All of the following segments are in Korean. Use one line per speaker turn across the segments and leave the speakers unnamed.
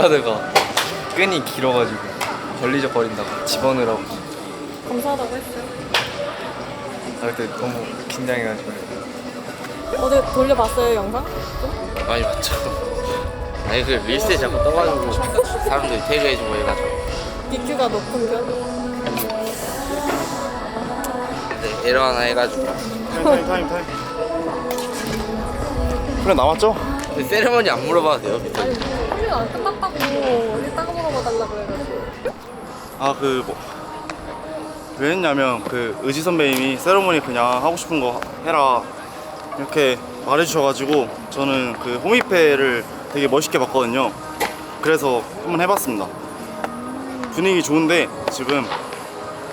가드가 끈이 길어가지고 걸리적거린다고 집어넣으라고
감사하다고 했어요.
아 그때 너무 긴장해가지고
어제 돌려봤어요 영상?
많이 봤죠. 아니 그 릴스에 자꾸 떠가지고 사람들이 태그해주고 해가지고
DQ가 높은 편?
근데 에러 하나 해가지고
타임 타임 타임 그래 남았죠?
근데 세레머니 안 물어봐도 돼요
아 니 훈련 안 끝났다고 이따가 물어봐달라 그래가지고.
아 그 뭐 왜 했냐면 그 의지 선배님이 세레모니 그냥 하고 싶은 거 해라 이렇게 말해주셔가지고 저는 그 홈이페를 되게 멋있게 봤거든요. 그래서 한번 해봤습니다. 분위기 좋은데 지금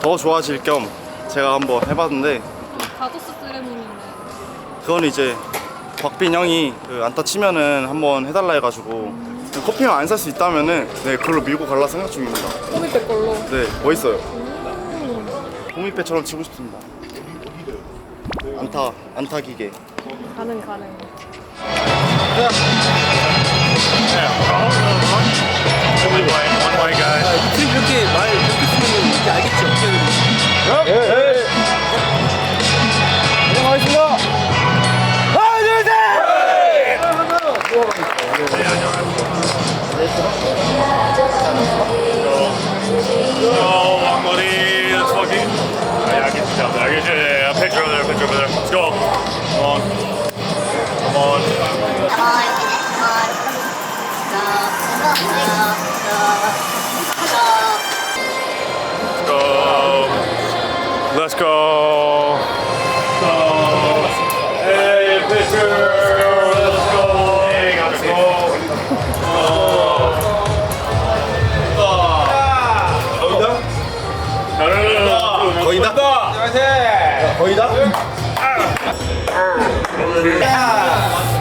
더 좋아질 겸 제가 한번 해봤는데
가도스 세레모니는
그건 이제 박빈 형이 그 안타 치면은 한번 해달라 해가지고 커피만 안 살 수 있다면은 네 그걸로 밀고 갈라 생각 중입니다.
꼬미빼 걸로
네 멋있어요. 호미패처럼 치고 싶습니다. 안타 안타 기계.
가능 가능
팀
Let's go. Go. Hey, pitcher. Let's go. Hey, let's go. 거의 다?
거의 다?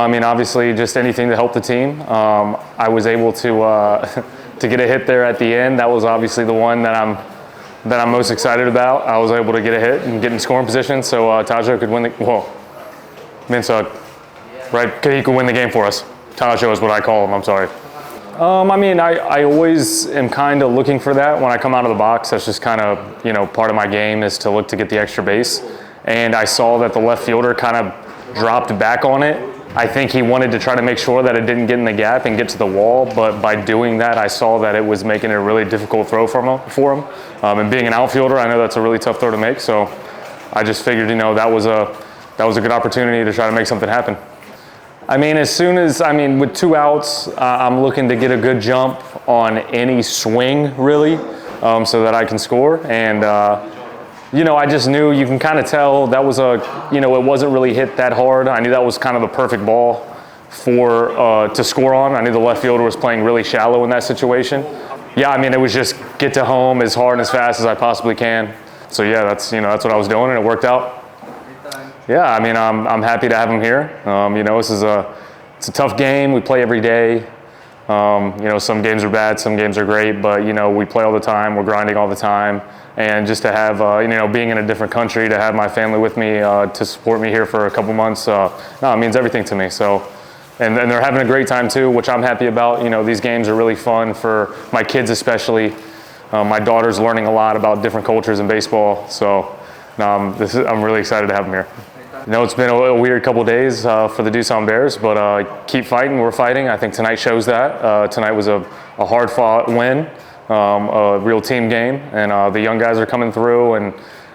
Know, I mean, obviously, just anything to help the team. Um, I was able to uh, to get a hit there at the end. That was obviously the one that I'm that I'm most excited about. I was able to get a hit and get in scoring position, so uh, Tajo could win the well. Minsa, right? He could win the game for us. Tajo is what I call him. I'm sorry. Um, I mean, I, I always am kind of looking for that when I come out of the box. That's just kind of, you know, part of my game is to look to get the extra base. And I saw that the left fielder kind of dropped back on it. I think he wanted to try to make sure that it didn't get in the gap and get to the wall, but by doing that, I saw that it was making it a really difficult throw for him. For him. Um, and being an outfielder, I know that's a really tough throw to make. So I just figured, you know, that was a that was a good opportunity to try to make something happen. I mean, as soon as I mean, with two outs, uh, I'm looking to get a good jump on any swing, really, um, so that I can score. And uh, you know, I just knew you can kind of tell that was a, you know, it wasn't really hit that hard. I knew that was kind of the perfect ball for uh, to score on. I knew the left fielder was playing really shallow in that situation. Yeah, I mean, it was just get to home as hard and as fast as I possibly can. So yeah, that's you know that's what I was doing, and it worked out. Yeah, I mean, I'm, I'm happy to have him here. Um, you know, this is a it's a tough game. We play every day. Um, you know, some games are bad, some games are great, but you know, we play all the time. We're grinding all the time, and just to have uh, you know, being in a different country, to have my family with me uh, to support me here for a couple months, uh, no, it means everything to me. So. And, and they're having a great time too, which I'm happy about. You know, these games are really fun for my kids, especially. Um, my daughter's learning a lot about different cultures in baseball, so um, this is, I'm really excited to have them here. You know, it's been a, a weird couple days uh, for the Doosan Bears, but uh, keep fighting. We're fighting. I think tonight shows that. Uh, tonight was a, a hard fought win, um, a real team game, and uh, the young guys are coming through. And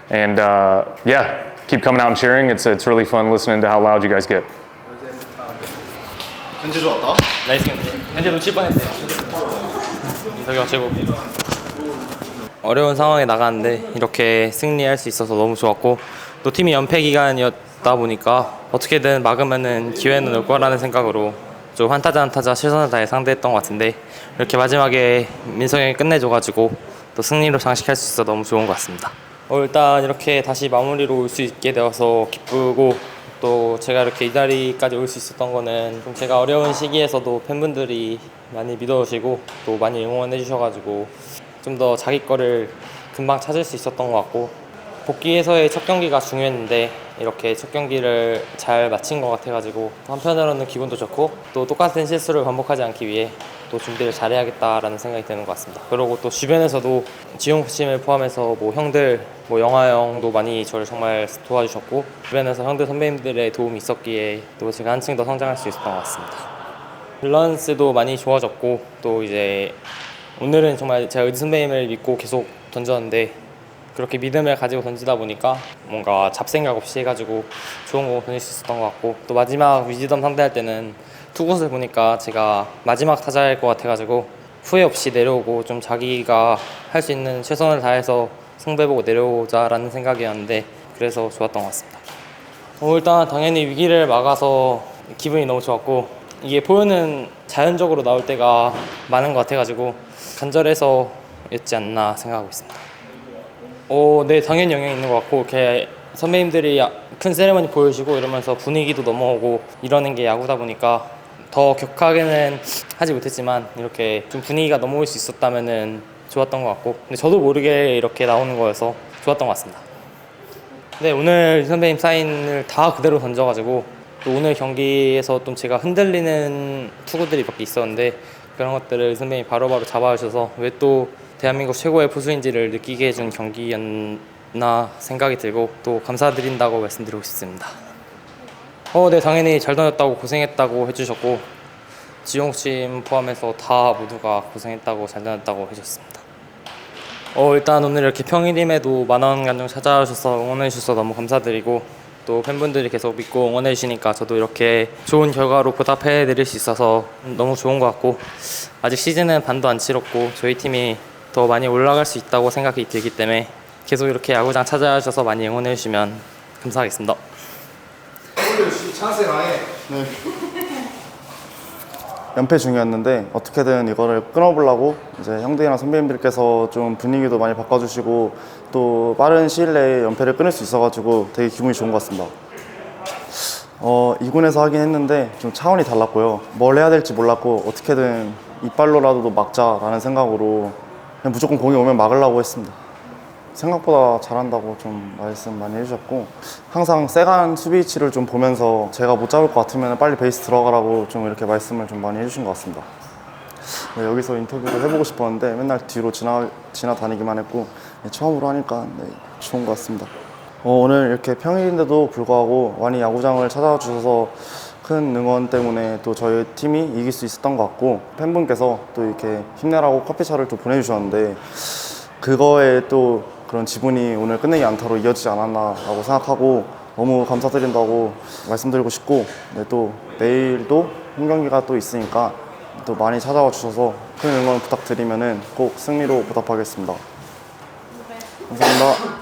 and uh, yeah, keep coming out and cheering. It's it's really fun listening to how loud you guys get.
현재 좋았다.
나이스 현재 놓칠 뻔했어요. 민석이 최고.
어려운 상황에 나갔는데 이렇게 승리할 수 있어서 너무 좋았고 또 팀이 연패 기간이었다 보니까 어떻게든 막으면은 기회는 올 거라는 생각으로 좀 한타자 한타자 최선을 다해 상대했던 것 같은데 이렇게 마지막에 민성이 끝내줘가지고 또 승리로 장식할 수 있어 너무 좋은 것 같습니다. 어, 일단 이렇게 다시 마무리로 올 수 있게 되어서 기쁘고 또 제가 이렇게 이 자리까지 올 수 있었던 거는 좀 제가 어려운 시기에서도 팬분들이 많이 믿어주시고 또 많이 응원해 주셔가지고 좀 더 자기 거를 금방 찾을 수 있었던 것 같고 복귀해서의 첫 경기가 중요했는데 이렇게 첫 경기를 잘 마친 것 같아가지고 한편으로는 기분도 좋고 또 똑같은 실수를 반복하지 않기 위해 또 준비를 잘해야겠다라는 생각이 드는 것 같습니다. 그리고 또 주변에서도 지용 코치를 포함해서 뭐 형들, 뭐 영화 형도 많이 저를 정말 도와주셨고 주변에서 형들 선배님들의 도움이 있었기에 또 제가 한층 더 성장할 수 있었던 것 같습니다. 밸런스도 많이 좋아졌고 또 이제 오늘은 정말 제가 의지 선배님을 믿고 계속 던졌는데 그렇게 믿음을 가지고 던지다 보니까 뭔가 잡생각 없이 해가지고 좋은 거 던질 수 있었던 것 같고 또 마지막 위즈덤 상대할 때는 투구를 보니까 제가 마지막 타자일 것 같아가지고 후회 없이 내려오고 좀 자기가 할 수 있는 최선을 다해서 승부해보고 내려오자라는 생각이었는데 그래서 좋았던 것 같습니다. 어, 일단 당연히 위기를 막아서 기분이 너무 좋았고 이게 포효는 자연적으로 나올 때가 많은 것 같아가지고 간절해서였지 않나 생각하고 있습니다. 어, 네 당연히 영향이 있는 것 같고 이렇게 선배님들이 큰 세레머니 보여주고 이러면서 분위기도 넘어오고 이러는 게 야구다 보니까 더 격하게는 하지 못했지만 이렇게 좀 분위기가 넘어올 수 있었다면은 좋았던 것 같고 근데 저도 모르게 이렇게 나오는 거여서 좋았던 것 같습니다. 네 오늘 선배님 사인을 다 그대로 던져가지고 또 오늘 경기에서 좀 제가 흔들리는 투구들이 몇 개 있었는데 그런 것들을 선배님이 바로바로 잡아주셔서 왜또 대한민국 최고의 포수인지를 느끼게 해준 경기였나 생각이 들고 또 감사드린다고 말씀드리고 싶습니다. 어, 네 당연히 잘 던졌다고 고생했다고 해주셨고 지용 씨 포함해서 다 모두가 고생했다고 잘 던졌다고 해줬습니다. 어 일단 오늘 이렇게 평일임에도 만원 간정 찾아주셔서 응원해 주셔서 너무 감사드리고 또 팬분들이 계속 믿고 응원해 주시니까 저도 이렇게 좋은 결과로 보답해 드릴 수 있어서 너무 좋은 것 같고 아직 시즌은 반도 안 치렀고 저희 팀이 더 많이 올라갈 수 있다고 생각이 들기 때문에 계속 이렇게 야구장 찾아와 주셔서 많이 응원해 주시면 감사하겠습니다.
연패 중이었는데 어떻게든 이거를 끊어보려고 이제 형들이랑 선배님들께서 좀 분위기도 많이 바꿔주시고 또 빠른 시일 내에 연패를 끊을 수 있어가지고 되게 기분이 좋은 것 같습니다. 어, 2군에서 하긴 했는데 좀 차원이 달랐고요. 뭘 해야 될지 몰랐고 어떻게든 이빨로라도 막자라는 생각으로 그냥 무조건 공이 오면 막으려고 했습니다. 생각보다 잘한다고 좀 말씀 많이 해주셨고 항상 세간 수비 위치를 좀 보면서 제가 못 잡을 것 같으면 빨리 베이스 들어가라고 좀 이렇게 말씀을 좀 많이 해주신 것 같습니다. 네, 여기서 인터뷰를 해보고 싶었는데 맨날 뒤로 지나, 지나다니기만 했고 네, 처음으로 하니까 네, 좋은 것 같습니다. 어, 오늘 이렇게 평일인데도 불구하고 많이 야구장을 찾아와 주셔서 큰 응원 때문에 또 저희 팀이 이길 수 있었던 것 같고 팬분께서 또 이렇게 힘내라고 커피차를 또 보내주셨는데 그거에 또 그런 지분이 오늘 끝내기 안타로 이어지지 않았나라고 생각하고 너무 감사드린다고 말씀드리고 싶고 네, 또 내일도 홈 경기가 또 있으니까 또 많이 찾아와 주셔서 큰 응원 부탁드리면은 꼭 승리로 보답하겠습니다. 감사합니다.